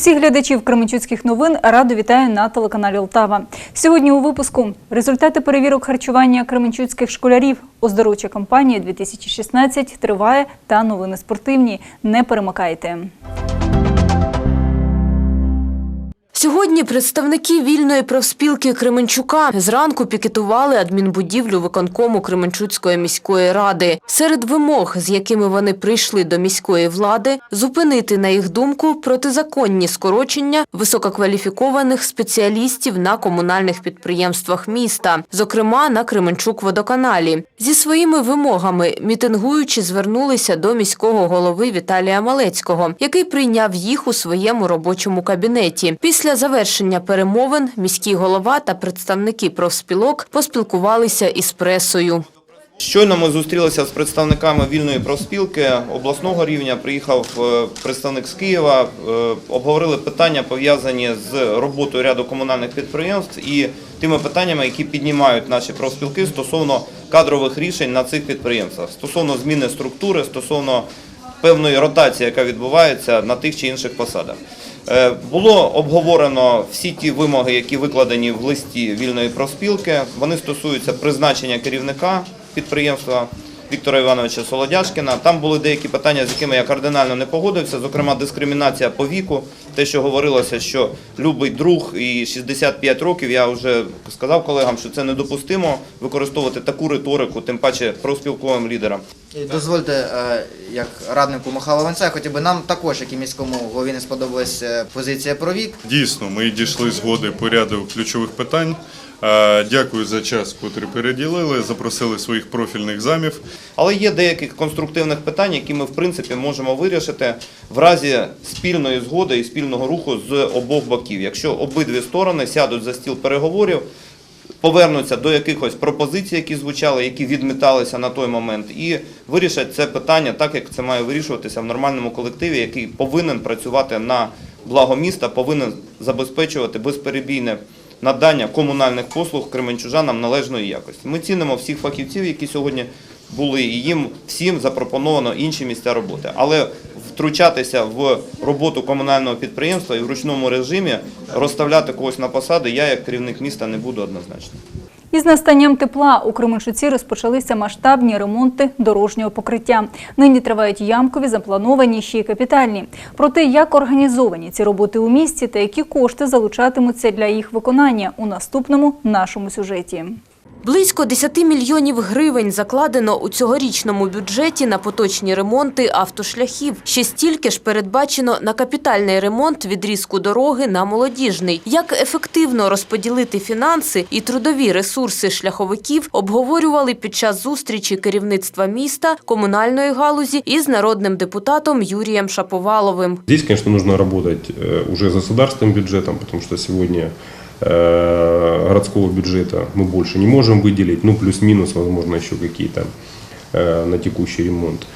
Усіх глядачів Кременчуцьких новин радо вітаю на телеканалі Олтава. Сьогодні у випуску результати перевірок харчування кременчуцьких школярів. Оздоровча кампанія 2016 триває та новини спортивні. Не перемикайте. Сьогодні представники вільної профспілки Кременчука зранку пікетували адмінбудівлю виконкому Кременчуцької міської ради. Серед вимог, з якими вони прийшли до міської влади, зупинити, на їх думку, протизаконні скорочення висококваліфікованих спеціалістів на комунальних підприємствах міста, зокрема на Кременчук-водоканалі. Зі своїми вимогами мітингуючі звернулися до міського голови Віталія Малецького, який прийняв їх у своєму робочому кабінеті. Після завершення перемовин міський голова та представники профспілок поспілкувалися із пресою. Щойно ми зустрілися з представниками вільної профспілки обласного рівня. Приїхав е, представник з Києва. е, Обговорили питання пов'язані з роботою ряду комунальних підприємств і тими питаннями, які піднімають наші профспілки стосовно кадрових рішень на цих підприємствах, стосовно зміни структури, стосовно певної ротації, яка відбувається на тих чи інших посадах. Е, Було обговорено всі ті вимоги, які викладені в листі вільної профспілки. Вони стосуються призначення керівника підприємства Віктора Івановича Солодяшкіна. Там були деякі питання, з якими я кардинально не погодився, зокрема дискримінація по віку. Те, що говорилося, що любий друг і 65 років, я вже сказав колегам, що це недопустимо використовувати таку риторику, тим паче профспілковим лідерам. Дозвольте, е, як раднику Михайла Ванця, я хотів би нам також, як і міському голові, не сподобалась е, позиція про вік. Дійсно, ми дійшли згоди по ряду ключових питань. Е, Дякую за час, котрий переділили, запросили своїх профільних замів. Але є деякі конструктивних питань, які ми в принципі можемо вирішити в разі спільної згоди і спільного руху з обох боків. Якщо обидві сторони сядуть за стіл переговорів, повернуться до якихось пропозицій, які звучали, які відміталися на той момент, і вирішать це питання так, як це має вирішуватися в нормальному колективі, який повинен працювати на благо міста, повинен забезпечувати безперебійне надання комунальних послуг кременчужанам належної якості. Ми цінимо всіх фахівців, які сьогодні були, і їм всім запропоновано інші місця роботи. Але втручатися в роботу комунального підприємства і в ручному режимі розставляти когось на посади, я як керівник міста не буду однозначно. Із настанням тепла у Кременчуці розпочалися масштабні ремонти дорожнього покриття. Нині тривають ямкові, заплановані ще й капітальні. Про те, як організовані ці роботи у місті та які кошти залучатимуться для їх виконання у наступному нашому сюжеті. Близько 10 мільйонів гривень закладено у цьогорічному бюджеті на поточні ремонти автошляхів. Ще стільки ж передбачено на капітальний ремонт відрізку дороги на молодіжний. Як ефективно розподілити фінанси і трудові ресурси шляховиків обговорювали під час зустрічі керівництва міста, комунальної галузі із народним депутатом Юрієм Шаповаловим. Здесь, конечно, нужно работать э, уже государственным бюджетом, потому что сегодня э, Городского бюджета мы больше не можем выделить, ну плюс-минус, возможно, еще какие-то э, на текущий ремонт.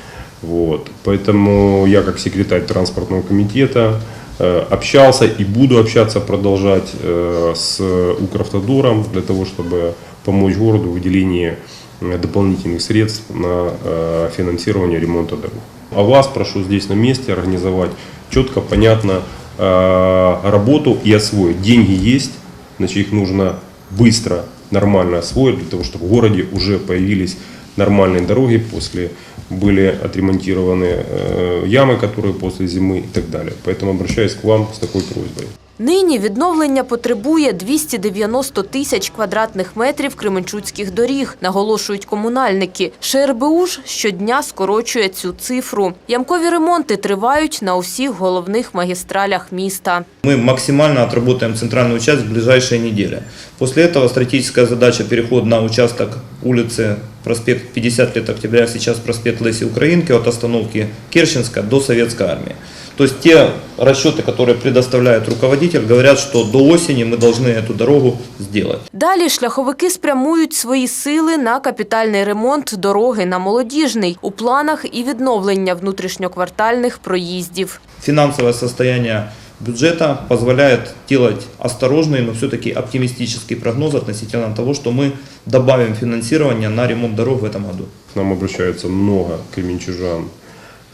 Вот. Поэтому я как секретарь транспортного комитета э, общался и буду общаться, продолжать э, с Укравтодором для того, чтобы помочь городу в выделении э, дополнительных средств на э, финансирование ремонта дорог. А вас прошу здесь на месте организовать четко, понятно э, работу и освоить. Деньги есть, значит их нужно быстро, нормально освоить, для того, чтобы в городе уже появились нормальные дороги после были отремонтированы э, ямы, которые после зимы и так далее. Поэтому обращаюсь к вам с такой просьбой. Нині відновлення потребує 290 тисяч квадратних метрів кременчуцьких доріг, наголошують комунальники. ШРБУ ж щодня скорочує цю цифру. Ямкові ремонти тривають на усіх головних магістралях міста. Мы максимально отработаем центральную часть в ближайшие недели. После этого стратегическая задача переход на участок улицы проспект 50 лет октября, сейчас проспект Леси Украинки от остановки Керченска до Советской армии. То есть те расчеты, которые предоставляет руководитель, говорят, что до осени мы должны эту дорогу сделать. Далі шляховики спрямують свої сили на капітальний ремонт дороги на Молодіжний. У планах і відновлення внутрішньоквартальних проїздів. Финансовое состояние бюджета позволяет делать осторожный, но все-таки оптимистический прогноз относительно того, что мы добавим финансирование на ремонт дорог в этом году. К нам обращаются много кременчужан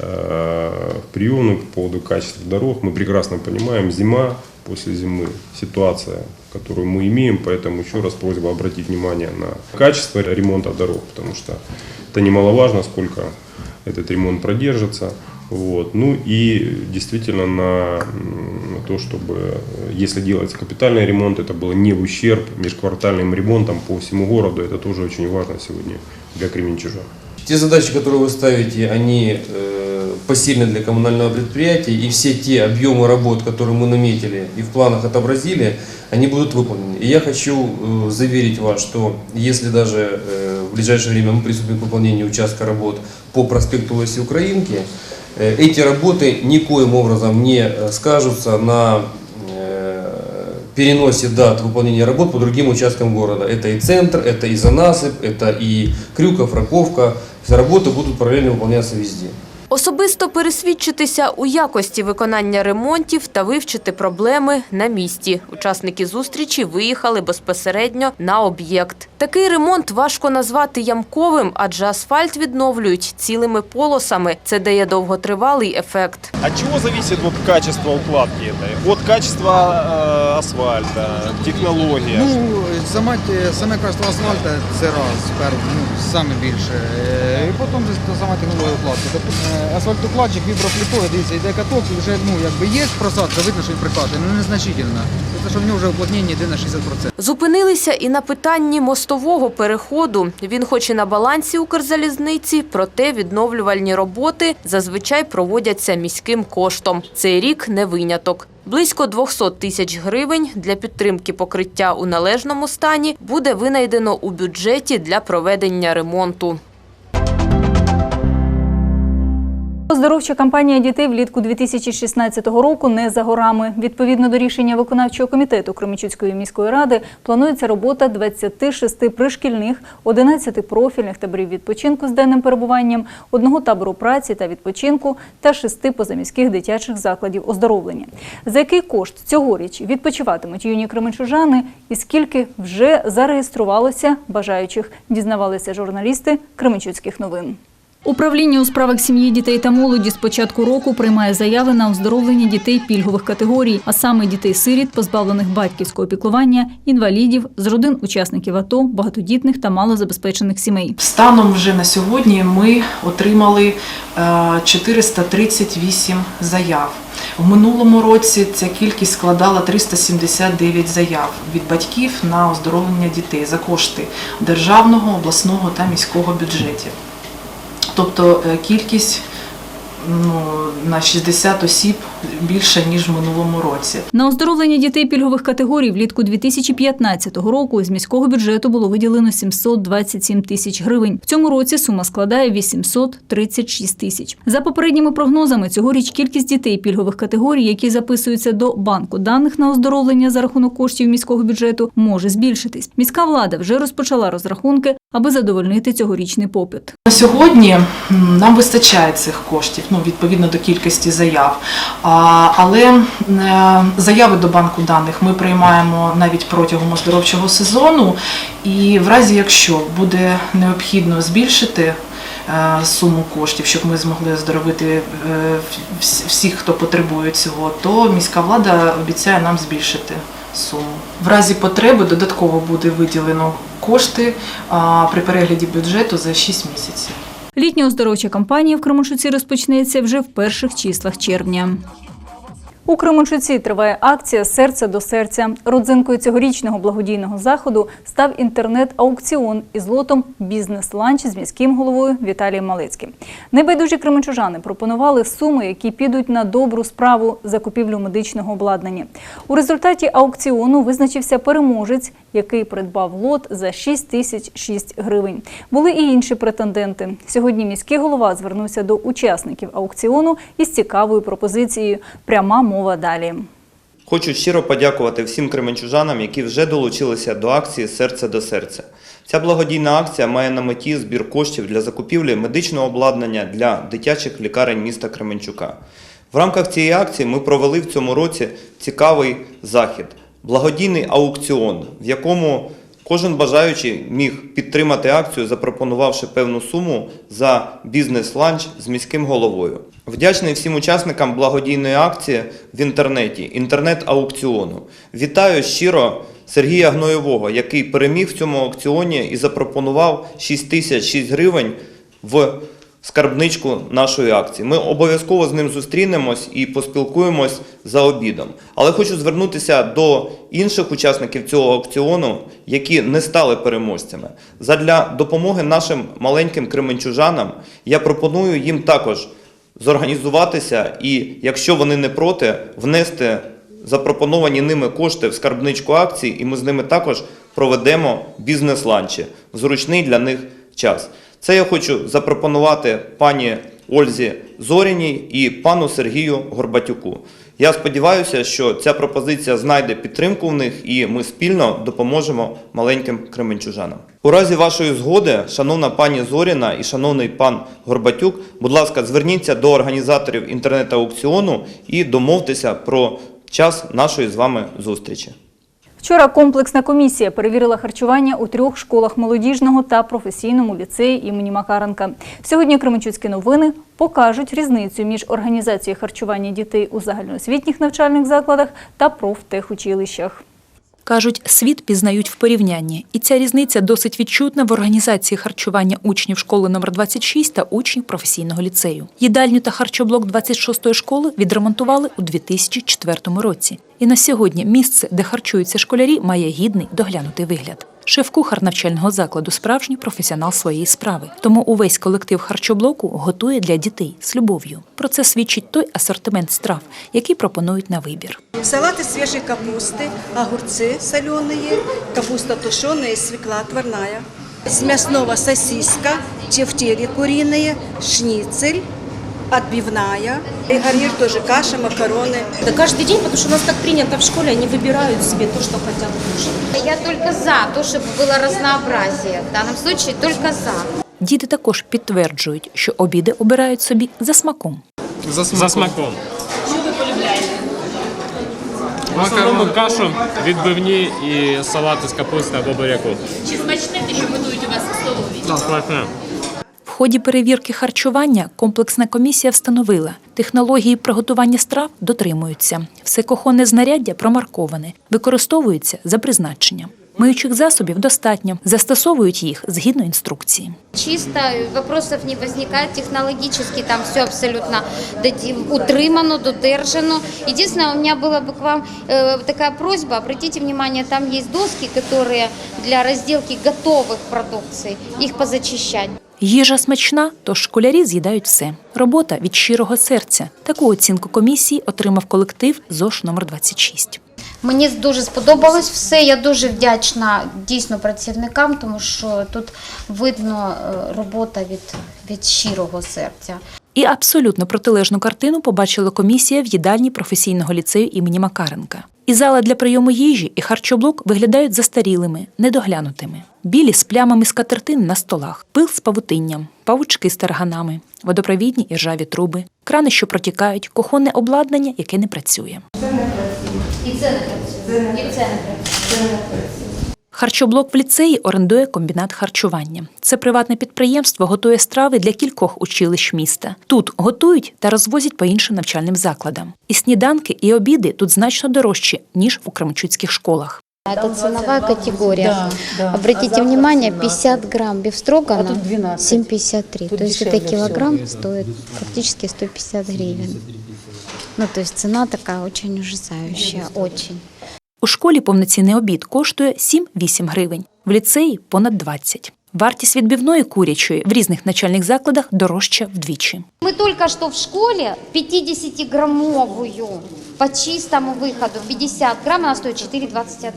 э, в приемную по поводу качества дорог. Мы прекрасно понимаем, зима, после зимы ситуация, которую мы имеем, поэтому еще раз просьба обратить внимание на качество ремонта дорог, потому что это немаловажно, сколько этот ремонт продержится. Вот. Ну и действительно на то, чтобы, э, если делать капитальный ремонт, это было не в ущерб межквартальным ремонтам по всему городу. Это тоже очень важно сегодня для Кременчужа. Те задачи, которые вы ставите, они э, посильны для коммунального предприятия, и все те объемы работ, которые мы наметили и в планах отобразили, они будут выполнены. И я хочу э, заверить вас, что если даже э, в ближайшее время мы приступим к выполнению участка работ по проспекту Лоси Украинки, эти работы никоим образом не скажутся на переносе дат выполнения работ по другим участкам города. Это и центр, это и Занасып, это и Крюков, Раковка. Все работы будут параллельно выполняться везде. Особисто пересвідчитися у якості виконання ремонтів та вивчити проблеми на місці. Учасники зустрічі виїхали безпосередньо на об'єкт. Такий ремонт важко назвати ямковим, адже асфальт відновлюють цілими полосами. Це дає довготривалий ефект. От чего зависит вот качество укладки? От качества э, асфальта, технология. Ну, саме, саме качество асфальту це раз, пер, ну, саме більше. Е, І потім сама технологія укладки. Асфальтокладчик віброфлітою, дивіться, йде каток, вже ну, якби є просадка, видно, що він прикладений, але незначительно. Тобто, що в нього вже уплотнення йде на 60%. Зупинилися і на питанні мостового переходу. Він хоч і на балансі Укрзалізниці, проте відновлювальні роботи зазвичай проводяться міським коштом. Цей рік не виняток. Близько 200 тисяч гривень для підтримки покриття у належному стані буде винайдено у бюджеті для проведення ремонту. Оздоровча кампанія дітей влітку 2016 року не за горами. Відповідно до рішення виконавчого комітету Кременчуцької міської ради планується робота 26 пришкільних, 11 профільних таборів відпочинку з денним перебуванням, одного табору праці та відпочинку та шести позаміських дитячих закладів оздоровлення. За який кошт цьогоріч відпочиватимуть юні кременчужани і скільки вже зареєструвалося бажаючих, дізнавалися журналісти Кременчуцьких новин. Управління у справах сім'ї, дітей та молоді з початку року приймає заяви на оздоровлення дітей пільгових категорій, а саме дітей-сиріт, позбавлених батьківського піклування, інвалідів, з родин учасників АТО, багатодітних та малозабезпечених сімей. Станом вже на сьогодні ми отримали е, 438 заяв. В минулому році ця кількість складала 379 заяв від батьків на оздоровлення дітей за кошти державного, обласного та міського бюджетів. Тобто е, кількість ну, на 60 осіб більша, ніж в минулому році. На оздоровлення дітей пільгових категорій влітку 2015 року з міського бюджету було виділено 727 тисяч гривень. В цьому році сума складає 836 тисяч. За попередніми прогнозами, цьогоріч кількість дітей пільгових категорій, які записуються до банку даних на оздоровлення за рахунок коштів міського бюджету, може збільшитись. Міська влада вже розпочала розрахунки, аби задовольнити цьогорічний попит. На сьогодні нам вистачає цих коштів, ну відповідно до кількості заяв. Але заяви до банку даних ми приймаємо навіть протягом оздоровчого сезону. І в разі, якщо буде необхідно збільшити е, суму коштів, щоб ми змогли оздоровити е, всіх, хто потребує цього, то міська влада обіцяє нам збільшити суму. В разі потреби додатково буде виділено кошти при перегляді бюджету за 6 місяців. Літня оздоровча кампанія в Кременчуці розпочнеться вже в перших числах червня. У Кременчуці триває акція Серце до серця. Родзинкою цьогорічного благодійного заходу став інтернет-аукціон із лотом Бізнес-ланч з міським головою Віталієм Малицьким. Небайдужі кременчужани пропонували суми, які підуть на добру справу закупівлю медичного обладнання. У результаті аукціону визначився переможець, який придбав лот за 6 тисяч 6 гривень. Були і інші претенденти. Сьогодні міський голова звернувся до учасників аукціону із цікавою пропозицією. Пряма мова далі. Хочу щиро подякувати всім кременчужанам, які вже долучилися до акції Серце до серця. Ця благодійна акція має на меті збір коштів для закупівлі медичного обладнання для дитячих лікарень міста Кременчука. В рамках цієї акції ми провели в цьому році цікавий захід благодійний аукціон, в якому Кожен бажаючий міг підтримати акцію, запропонувавши певну суму за бізнес-ланч з міським головою. Вдячний всім учасникам благодійної акції в інтернеті, інтернет-аукціону. Вітаю щиро Сергія Гноєвого, який переміг в цьому аукціоні і запропонував 6 тисяч 6 гривень в скарбничку нашої акції. Ми обов'язково з ним зустрінемось і поспілкуємось за обідом. Але хочу звернутися до інших учасників цього аукціону, які не стали переможцями. Задля допомоги нашим маленьким кременчужанам я пропоную їм також зорганізуватися і, якщо вони не проти, внести запропоновані ними кошти в скарбничку акцій, і ми з ними також проведемо бізнес-ланчі в зручний для них час. Це я хочу запропонувати пані Ользі Зоріній і пану Сергію Горбатюку. Я сподіваюся, що ця пропозиція знайде підтримку в них і ми спільно допоможемо маленьким кременчужанам. У разі вашої згоди, шановна пані Зоріна і шановний пан Горбатюк, будь ласка, зверніться до організаторів інтернет-аукціону і домовтеся про час нашої з вами зустрічі. Вчора комплексна комісія перевірила харчування у трьох школах молодіжного та професійному ліцеї імені Макаренка. Сьогодні Кременчуцькі новини покажуть різницю між організацією харчування дітей у загальноосвітніх навчальних закладах та профтехучилищах. Кажуть, світ пізнають в порівнянні, і ця різниця досить відчутна в організації харчування учнів школи номер 26 та учнів професійного ліцею. Їдальню та харчоблок 26-ї школи відремонтували у 2004 році. І на сьогодні місце, де харчуються школярі, має гідний доглянутий вигляд. Шеф-кухар навчального закладу справжній професіонал своєї справи. Тому увесь колектив харчоблоку готує для дітей з любов'ю. Про це свідчить той асортимент страв, який пропонують на вибір. Салаты свежей капусты, огурцы соленые, капуста тушеная, свекла отварная. С мясного сосиска, чефтери куриные, шницель, отбивная. И гарнир тоже каша, макароны. Да каждый день, потому что у нас так принято в школе, они выбирают себе то, что хотят кушать. Я только за то, чтобы было разнообразие. В данном случае только за. Діти також підтверджують, що обіди обирають собі за смаком. За смаком. В основному кашу, відбивні і салати з капусти або буряку. Чи смачне те, що готують у вас в столовій? Смачне. В ході перевірки харчування комплексна комісія встановила, технології приготування страв дотримуються. Все кухонне знаряддя промарковане, використовується за призначенням. Миючих засобів достатньо, застосовують їх згідно інструкції. Чисто вопросов не возникает технологически, там все абсолютно доди- утримано, додержано. Единственное, у меня была бы к вам э, такая просьба, обратите внимание, там есть доски, которые для разделки готовых продукций, их позачищать. Їжа смачна, тож школярі з'їдають все. Робота від щирого серця. Таку оцінку комісії отримав колектив ЗОШ номер 26. Мені дуже сподобалось все. Я дуже вдячна дійсно працівникам, тому що тут видно е, робота від, від щирого серця. І абсолютно протилежну картину побачила комісія в їдальні професійного ліцею імені Макаренка. І зала для прийому їжі, і харчоблок виглядають застарілими, недоглянутими. Білі з плямами скатертин на столах, пил з павутинням, павучки з тарганами, водопровідні і ржаві труби, крани, що протікають, кухонне обладнання, яке не працює. І це не працює. І це не працює. Харчоблок в ліцеї орендує комбінат харчування. Це приватне підприємство готує страви для кількох училищ міста. Тут готують та розвозять по іншим навчальним закладам. І сніданки, і обіди тут значно дорожчі, ніж у кременчуцьких школах. Это ценовая категория. Обратите внимание, 50 грамм бифстрогана 7,53. То есть это килограмм стоит фактически 150 гривен. Ну, то есть цена такая очень ужасающая, очень. У школі повноцінний обід коштує 7-8 гривень, в ліцеї понад 20. Вартість відбивної курячої в різних начальних закладах дорожча вдвічі. Ми только що в школі 50-грамовою по чистому виходу 50 грам вона стоїть 4,21.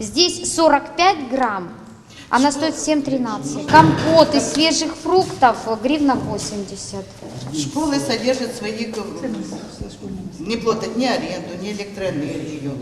Здесь 45 грамм, она стоит 7,13. Компот из свежих фруктов гривна 80. Школы содержат своих, не платят ни аренду, ни электроэнергию.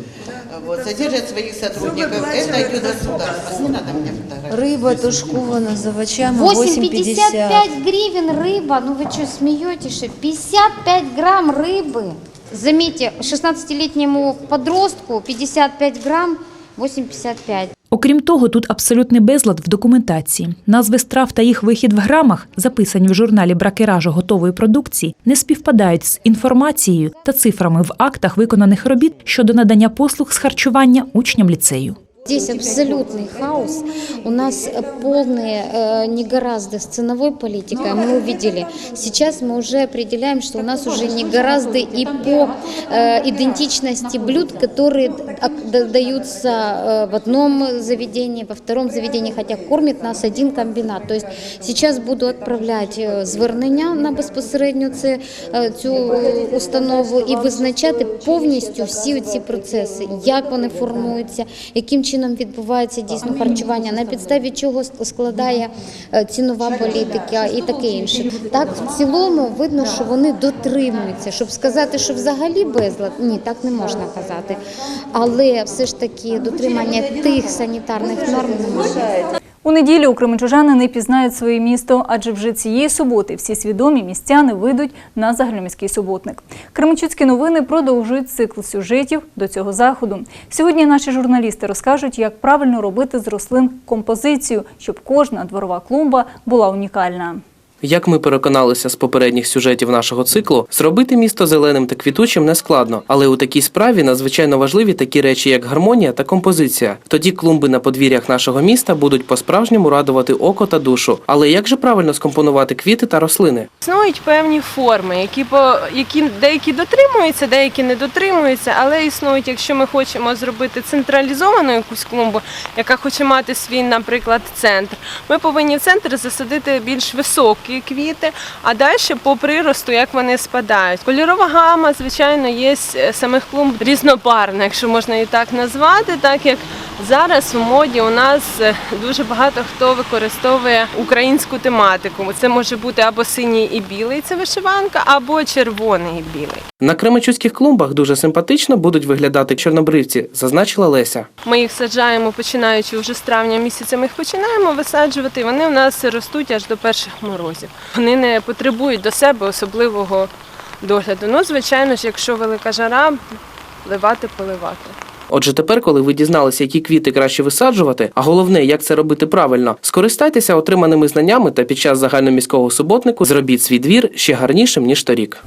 Вот, содержат своих сотрудников. Это идет государство. Не надо мне фотографировать. Рыба тушкована за овощами 8,55 8,50. гривен рыба. Ну вы что, смеетесь? что? 55 грамм рыбы. Заметьте, 16-летнему подростку 55 грамм 8,55. Окрім того, тут абсолютний безлад в документації. Назви страв та їх вихід в грамах, записані в журналі бракеражу готової продукції, не співпадають з інформацією та цифрами в актах виконаних робіт щодо надання послуг з харчування учням ліцею. Здесь абсолютный хаос. У нас э, полные э, негоразды с ценовой политикой. Мы увидели. Сейчас мы уже определяем, что у нас уже негоразды и по э, идентичности блюд, которые ак- да- даются э, в одном заведении, во втором заведении, хотя кормит нас один комбинат. То есть сейчас буду отправлять е, звернення на безпосередньо це, е, цю е, установу і визначати повністю всі ці процеси, як вони формуються, яким чином відбувається дійсно харчування, на підставі чого складає е, цінова політика і таке інше. Так в цілому видно, що вони дотримуються. Щоб сказати, що взагалі безлад, ні, так не можна казати. Але все ж таки дотримання тих санітарних норм немає. У неділю Кременчужани не пізнають своє місто, адже вже цієї суботи всі свідомі містяни вийдуть на загальноміський суботник. Кременчуцькі новини продовжують цикл сюжетів до цього заходу. Сьогодні наші журналісти розкажуть, як правильно робити з рослин композицію, щоб кожна дворова клумба була унікальна. Як ми переконалися з попередніх сюжетів нашого циклу, зробити місто зеленим та квітучим не складно, але у такій справі надзвичайно важливі такі речі, як гармонія та композиція. Тоді клумби на подвір'ях нашого міста будуть по-справжньому радувати око та душу. Але як же правильно скомпонувати квіти та рослини? Існують певні форми, які по які деякі дотримуються, деякі не дотримуються, але існують, якщо ми хочемо зробити централізовану якусь клумбу, яка хоче мати свій, наприклад, центр. Ми повинні центр засадити більш високі квіти, а далі по приросту, як вони спадають. Кольорова гама, звичайно, є з самих клумб різнопарна, якщо можна її так назвати, так як зараз в моді у нас е, дуже багато хто використовує українську тематику. Це може бути або синій і білий, це вишиванка, або червоний і білий. На кременчуцьких клумбах дуже симпатично будуть виглядати чорнобривці, зазначила Леся. Ми їх саджаємо, починаючи вже з травня місяця. Ми їх починаємо висаджувати. Вони в нас ростуть аж до перших морозів. Вони не потребують до себе особливого догляду. Ну, звичайно ж, якщо велика жара, ливати, поливати. Отже, тепер, коли ви дізналися, які квіти краще висаджувати, а головне, як це робити правильно, скористайтеся отриманими знаннями та під час загальноміського суботнику зробіть свій двір ще гарнішим ніж торік.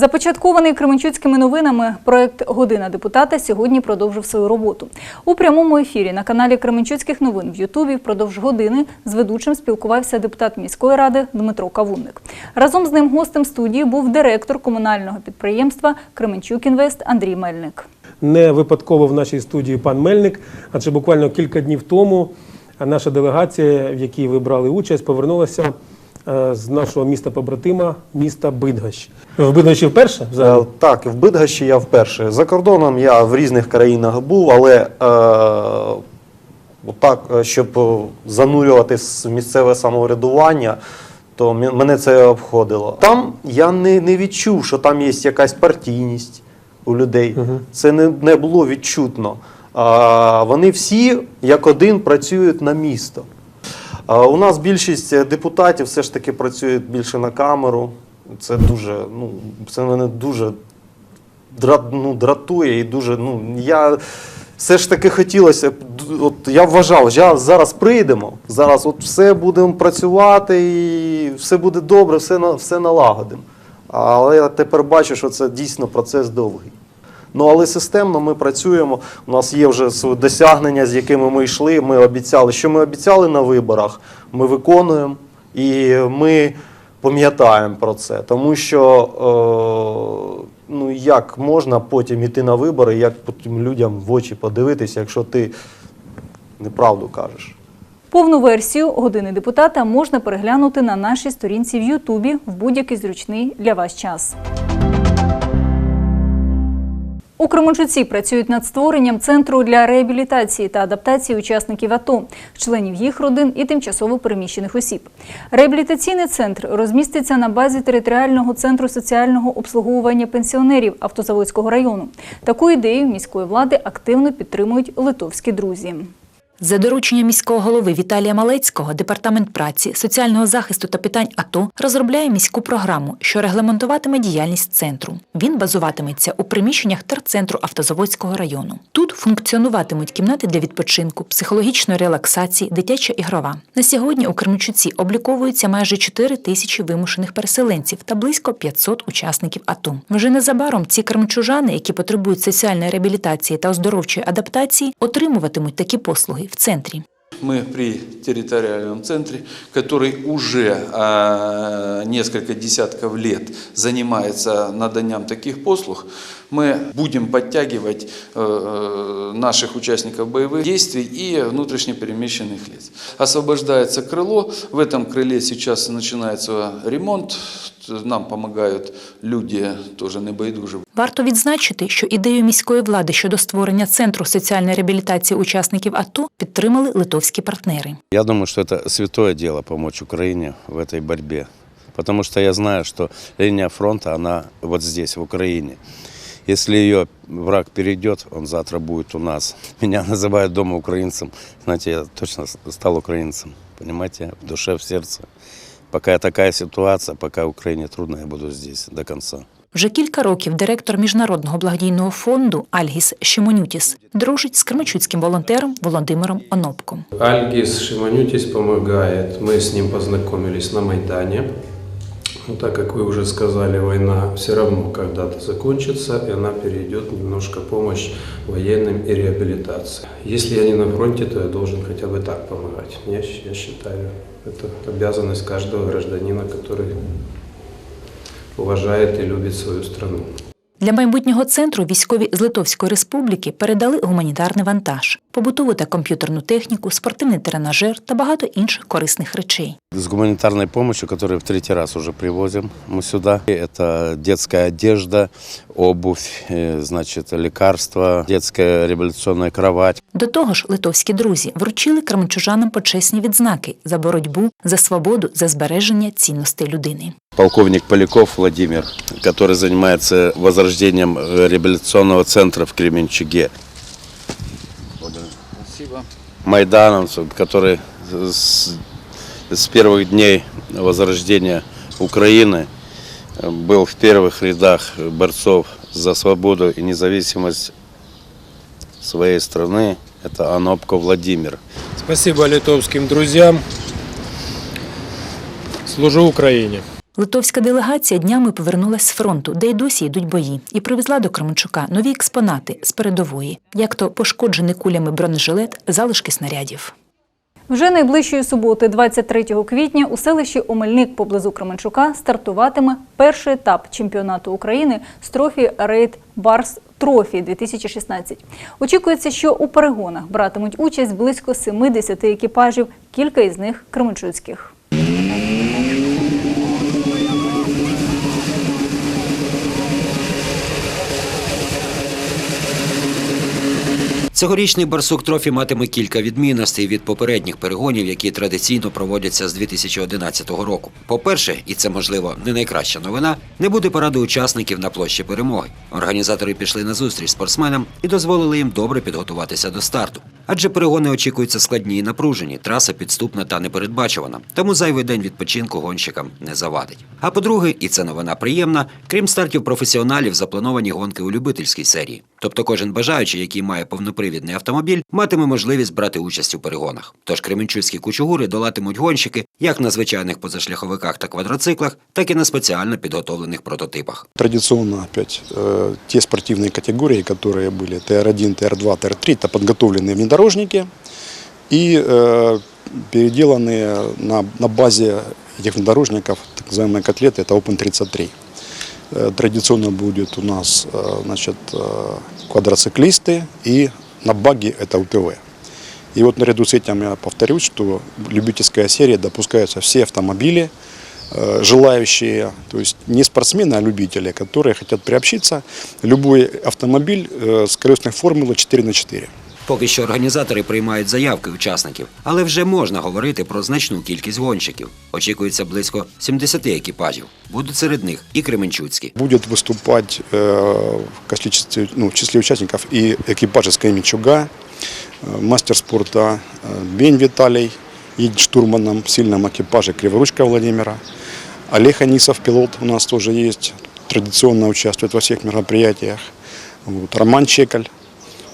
Започаткований Кременчуцькими новинами проект Година депутата сьогодні продовжив свою роботу. У прямому ефірі на каналі Кременчуцьких новин в Ютубі впродовж години з ведучим спілкувався депутат міської ради Дмитро Кавунник. Разом з ним гостем студії був директор комунального підприємства Кременчук Інвест Андрій Мельник. Не випадково в нашій студії пан Мельник, адже буквально кілька днів тому наша делегація, в якій ви брали участь, повернулася з нашого міста побратима, міста Бидгощ. В Бидгощі вперше взагалі? Е, Так, в Бидгощі я вперше. За кордоном я в різних країнах був, але е, отак, е, щоб е, занурюватись в місцеве самоврядування, то мене це обходило. Там я не, не відчув, що там є якась партійність у людей. Це не, не було відчутно. А, вони всі як один працюють на місто. У нас більшість е, депутатів все ж таки працюють більше на камеру. Це дуже, ну, це мене дуже ну, дратує і дуже. Ну, я все ж таки хотілося, от я вважав, що зараз прийдемо, зараз от все будемо працювати і все буде добре, все, все налагодимо. Але я тепер бачу, що це дійсно процес довгий. Ну, але системно ми працюємо. У нас є вже досягнення, з якими ми йшли. Ми обіцяли, що ми обіцяли на виборах, ми виконуємо і ми пам'ятаємо про це. Тому що е, ну, як можна потім іти на вибори, як потім людям в очі подивитися, якщо ти неправду кажеш. Повну версію години депутата можна переглянути на нашій сторінці в Ютубі в будь-який зручний для вас час. У Кременчуці працюють над створенням центру для реабілітації та адаптації учасників АТО, членів їх родин і тимчасово переміщених осіб. Реабілітаційний центр розміститься на базі територіального центру соціального обслуговування пенсіонерів Автозаводського району. Таку ідею міської влади активно підтримують литовські друзі. За дорученням міського голови Віталія Малецького департамент праці, соціального захисту та питань АТО розробляє міську програму, що регламентуватиме діяльність центру. Він базуватиметься у приміщеннях терцентру Автозаводського району. Тут функціонуватимуть кімнати для відпочинку, психологічної релаксації, дитяча ігрова. На сьогодні у Кременчуці обліковується майже 4 тисячі вимушених переселенців та близько 500 учасників АТО. Вже незабаром ці кременчужани, які потребують соціальної реабілітації та оздоровчої адаптації, отримуватимуть такі послуги в центрі. Мы при территориальном центре, который уже а, несколько десятков лет занимается наданием таких послуг, мы будем подтягивать э, э, наших участников боевых действий и внутренне перемещенных лиц. Освобождается крыло, в этом крыле сейчас начинается ремонт, нам помогают люди, тоже не байдуже. Варто відзначити, що ідею міської влади щодо створення центру соціальної реабілітації учасників АТО підтримали литовські партнери. Я думаю, что это святое дело помочь Украине в этой борьбе. Потому что я знаю, что линия фронта, она вот здесь, в Украине. Если ее враг перейдет, он завтра будет у нас. Меня называют дома украинцем. Знаете, я точно стал украинцем. Понимаете, в душе, в сердце. Пока такая ситуация, пока Украине трудно, я буду здесь до конца. Вже кілька років директор міжнародного благодійного фонду Альгіс Шимонютіс дружить з кременчуцьким волонтером Володимиром Онопком. Альгис Шиманютис помогает. Мы с ним познакомились на Майдане. Но так как вы уже сказали, война все равно когда-то закончится, и она перейдет немножко помощь военным и реабилитации. Если я не на фронте, то я должен хотя бы так помогать. Я, я считаю, это обязанность каждого гражданина, который уважает и любит свою страну. Для майбутнього центру військові з Литовської республіки передали гуманітарний вантаж, побутову та комп'ютерну техніку, спортивний тренажер та багато інших корисних речей. С гуманитарной помощью, которую в третий раз уже привозим мы сюда, это детская одежда, обувь, э, значит, лекарства, детская реабилитационная кровать. До того ж, литовські друзі вручили кременчужанам почесні відзнаки за боротьбу, за свободу, за збереження цінностей людини. Полковник Поляков Владимир, который занимается возрождением э, реабилитационного центра в Кременчуге. Спасибо. Майдановцу, который с, с первых дней возрождения Украины э, был в первых рядах борцов за свободу и независимость своей страны. Это Анопко Владимир. Спасибо литовским друзьям. Служу Україні. Литовська делегація днями повернулась з фронту, де й досі йдуть бої, і привезла до Кременчука нові експонати з передової, як то пошкоджений кулями бронежилет, залишки снарядів. Вже найближчої суботи, 23 квітня, у селищі Омельник поблизу Кременчука стартуватиме перший етап чемпіонату України з трофі Рейд Барс Трофі 2016. Очікується, що у перегонах братимуть участь близько 70 екіпажів, кілька із них кременчуцьких. Цьогорічний барсук трофі матиме кілька відмінностей від попередніх перегонів, які традиційно проводяться з 2011 року. По-перше, і це можливо не найкраща новина, не буде паради учасників на площі перемоги. Організатори пішли на зустріч спортсменам і дозволили їм добре підготуватися до старту. Адже перегони очікуються складні і напружені, траса підступна та непередбачувана, тому зайвий день відпочинку гонщикам не завадить. А по-друге, і це новина приємна, крім стартів професіоналів, заплановані гонки у любительській серії. Тобто кожен бажаючий, який має повнопривідний автомобіль, матиме можливість брати участь у перегонах. Тож кременчуцькі кучугури долатимуть гонщики як на звичайних позашляховиках та квадроциклах, так і на спеціально підготовлених прототипах. Традиционно опять э, те спортивные категории, которые были ТР-1, ТР-2, ТР-3, это подготовленные внедорожники и э, переделанные на, на базе этих внедорожников так называемые котлеты, это Open 33. Э, Традиционно будет у нас э, значит, э, квадроциклисты и на баги это УТВ. И вот наряду с этим я повторюсь, что любительская серия допускаются все автомобили, э, желающие, то есть не спортсмены, а любители, которые хотят приобщиться. Любой автомобиль э, с колесной формулой 4 на 4. Поки що організатори приймають заявки учасників, але вже можна говорити про значну кількість гонщиків. Очікується близько 70 екіпажів. Будуть серед них і Кременчуцькі. Будет выступать э, в, количестве, ну, в числе участников и экипаж из Кременчуга, Э, Мастер спорта э, Бень Виталий, едет штурманом в сильном экипаже Криворучка Владимира. Олег Анисов, пилот у нас тоже есть, традиционно участвует во всех мероприятиях. Вот. Роман Чекаль.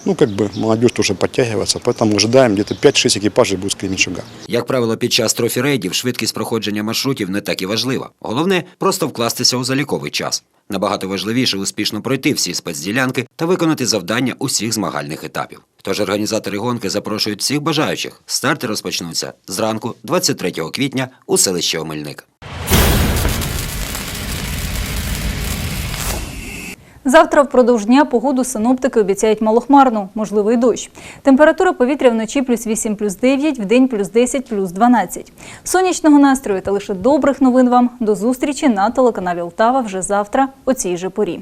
Ну, как бы молодежь тоже подтягивается, поэтому ожидаем где-то 5-6 экипажей будет с Кременчуга. Як правило, під час трофі-рейдів швидкість проходження маршрутів не так і важлива. Головне просто вкластися у заліковий час. Набагато важливіше успішно пройти всі спецділянки та виконати завдання усіх змагальних етапів. Тож організатори гонки запрошують всіх бажаючих. Старти розпочнуться зранку, 23 квітня, у селищі Омельник. Завтра впродовж дня погоду синоптики обіцяють малохмарну, можливий дощ. Температура повітря вночі плюс 8, плюс 9, вдень плюс 10, плюс 12. Сонячного настрою та лише добрих новин вам. До зустрічі на телеканалі Лтава вже завтра о цій же порі.